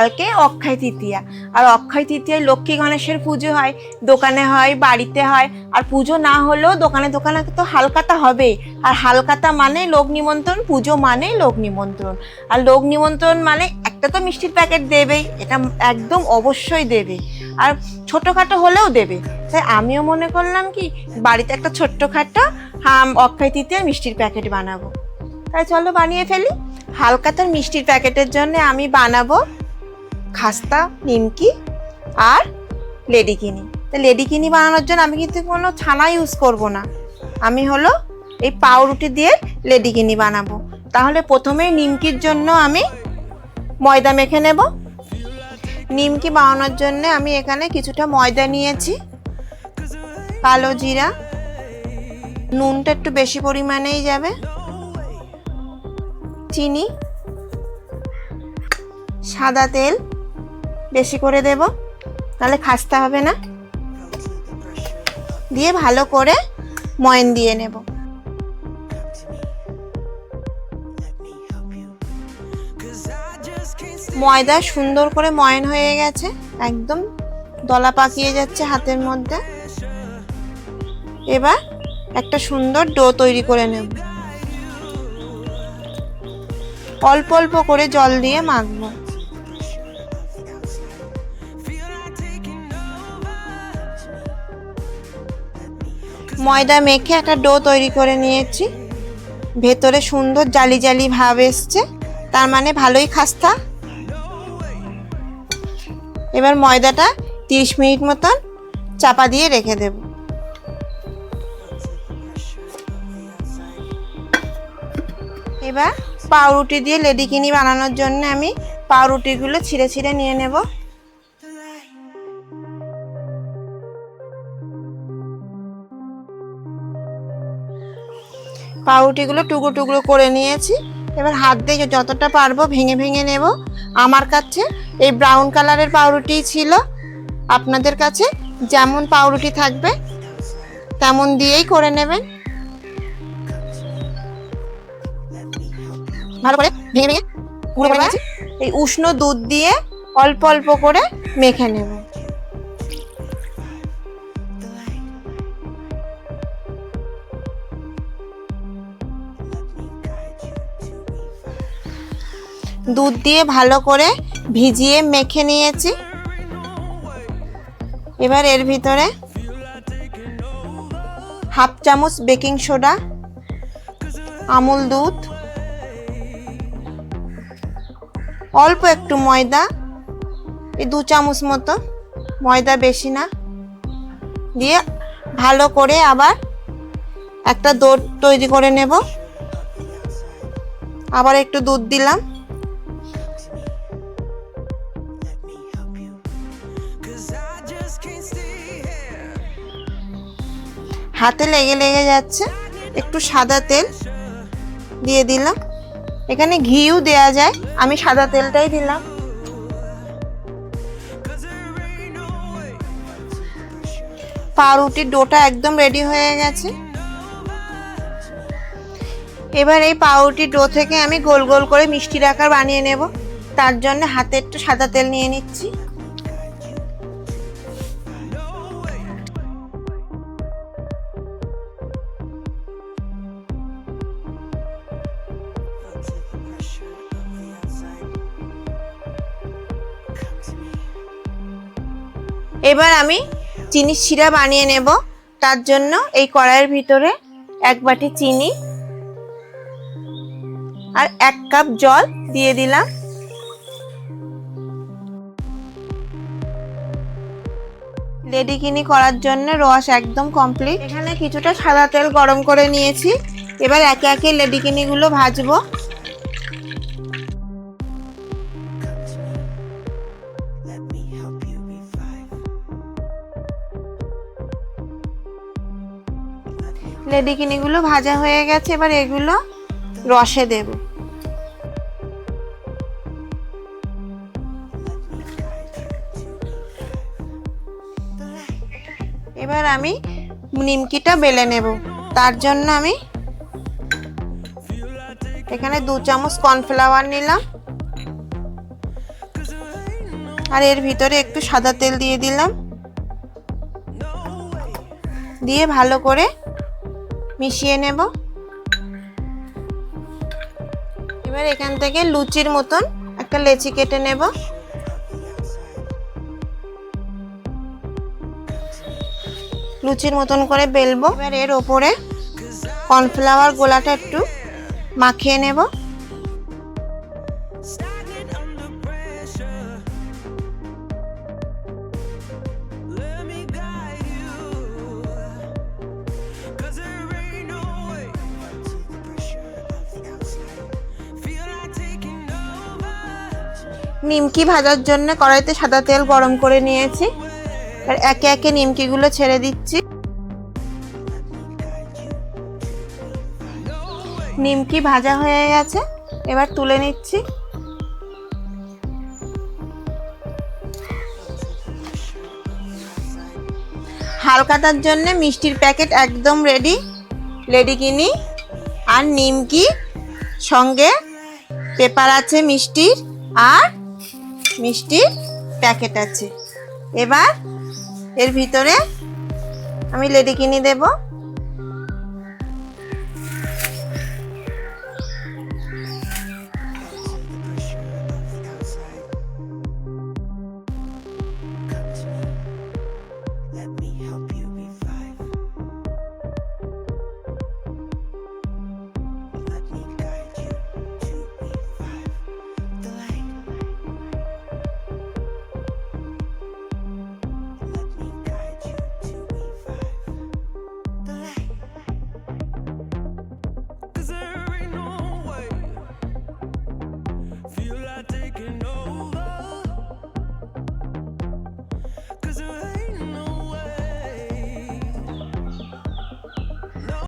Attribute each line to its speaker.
Speaker 1: কালকে অক্ষয় তৃতীয়া। আর অক্ষয় তৃতীয়ায় লক্ষ্মী গণেশের পুজো হয়, দোকানে হয়, বাড়িতে হয়। আর পুজো না হলেও দোকানে দোকানে তো হালকাতা হবে আর হালকাতা মানে লোক নিমন্ত্রণ, পুজো মানে লোক নিমন্ত্রণ। আর লোক নিমন্ত্রণ মানে একটা তো মিষ্টির প্যাকেট দেবেই, এটা একদম অবশ্যই দেবে। আর ছোটোখাটো হলেও দেবে। তাই আমিও মনে করলাম কি, বাড়িতে একটা ছোট্টখাটো অক্ষয় তৃতীয়া মিষ্টির প্যাকেট বানাবো। তাই চলো বানিয়ে ফেলি। হালকা হালকাতার মিষ্টির প্যাকেটের জন্য আমি বানাবো খাস্তা, নিমকি আর লেডিকিনি তা লেডিকিনি বানানোর জন্য আমি কিন্তু কোনো ছানা ইউজ করব না। আমি হলো এই পাউরুটি দিয়ে লেডিকিনি বানাবো। তাহলে প্রথমেই নিমকির জন্য আমি ময়দা মেখে নেব। নিমকি বানানোর জন্য আমি এখানে কিছুটা ময়দা নিয়েছি, কালো জিরা। নুনটা একটু বেশি পরিমাণেই যাবে। চিনি, সাদা তেল। বেশি করে দেব। তাহলে খাস্তা হবে না। দিয়ে ভালো করে ময়ন দিয়ে নেব। ময়দা সুন্দর করে ময়ন হয়ে গেছে। একদম দলা পাকিয়ে যাচ্ছে হাতের মধ্যে। এবার একটা সুন্দর ডো তৈরি করে নেব। অল্প অল্প করে জল দিয়ে মাখবো। ময়দা মেখে একটা ডো তৈরি করে নিয়েছি। ভেতরে সুন্দর জালি জালি ভাব এসছে। তার মানে ভালোই খাস্তা। এবার ময়দাটা তিরিশ মিনিট মতন চাপা দিয়ে রেখে দেব। এবার পাউরুটি দিয়ে লেডিকিনি বানানোর জন্য আমি পাউরুটিগুলো ছিঁড়ে ছিঁড়ে নিয়ে নেব। পাউরুটিগুলো টুকরো টুকরো করে নিয়েছি। এবার হাত দিয়ে যতটা পারব ভেঙে ভেঙে নেব। আমার কাছে এই ব্রাউন কালারের পাউরুটি ছিল। আপনাদের কাছে যেমন পাউরুটি থাকবে তেমন দিয়েই করে নেবেন। ভালো করে ভেঙে ভেঙে এই উষ্ণ দুধ দিয়ে অল্প অল্প করে মেখে নেব। দুধ দিয়ে ভালো করে ভিজিয়ে মেখে নিয়েছি। এবার এর ভিতরে হাফ চামচ বেকিং সোডা, আমুল দুধ, অল্প একটু ময়দা, এই দু চামচ মতো ময়দা বেশি না, দিয়ে ভালো করে আবার একটা দোর তৈরি করে নেব। আবার একটু দুধ দিলাম। হাতে লেগে লেগে যাচ্ছে। একটু সাদা তেল দিয়ে দিলাম। এখানে ঘিও দেয়া যায়। আমি সাদা তেলটাই দিলাম। পাউরুটির ডোটা একদম রেডি হয়ে গেছে। এবার এই পাউরুটির ডো থেকে আমি গোল গোল করে মিষ্টির আকার বানিয়ে নেব। তার জন্য হাতে একটু সাদা তেল নিয়ে নিচ্ছি। এবার আমি চিনির শিরা বানিয়ে নেব। তার জন্য এই কড়াইয়ের ভিতরে এক বাটি চিনি আর এক কাপ জল দিয়ে দিলাম। লেডিকিনি করার জন্য রস একদম কমপ্লিট। এখানে কিছুটা সাদা তেল গরম করে নিয়েছি। এবার একে একে লেডিকিনিগুলো ভাজবো। লেডিকিনিগুলো ভাজা হয়ে গেছে, এবার এগুলো রসে দেব। এবার আমি নিমকিটা বেলে নেব। তার জন্য আমি এখানে দু চামচ কর্নফ্লাওয়ার নিলাম। আর এর ভিতরে একটু সাদা তেল দিয়ে দিলাম। দিয়ে ভালো করে মিশিয়ে নেব। এবার এখান থেকে লুচির মতন একটা লেচি কেটে নেব। লুচির মতন করে বেলবো। এবার এর ওপরে কর্নফ্লাওয়ার গোলাটা একটু মাখিয়ে নেব। নিমকি ভাজার জন্য কড়াইতে সাদা তেল গরম করে নিয়েছি। আর একে একে নিমকিগুলো ছেড়ে দিচ্ছি। নিমকি ভাজা হয়ে গেছে। এবার তুলে নিচ্ছি। হালকাতার জন্য মিষ্টির প্যাকেট একদম রেডি। লেডি কিনি। আর নিমকি সঙ্গে পেপার আছে মিষ্টির। আর মিষ্টির প্যাকেট আছে। এবার এর ভিতরে আমি লেডিকিনি দেব।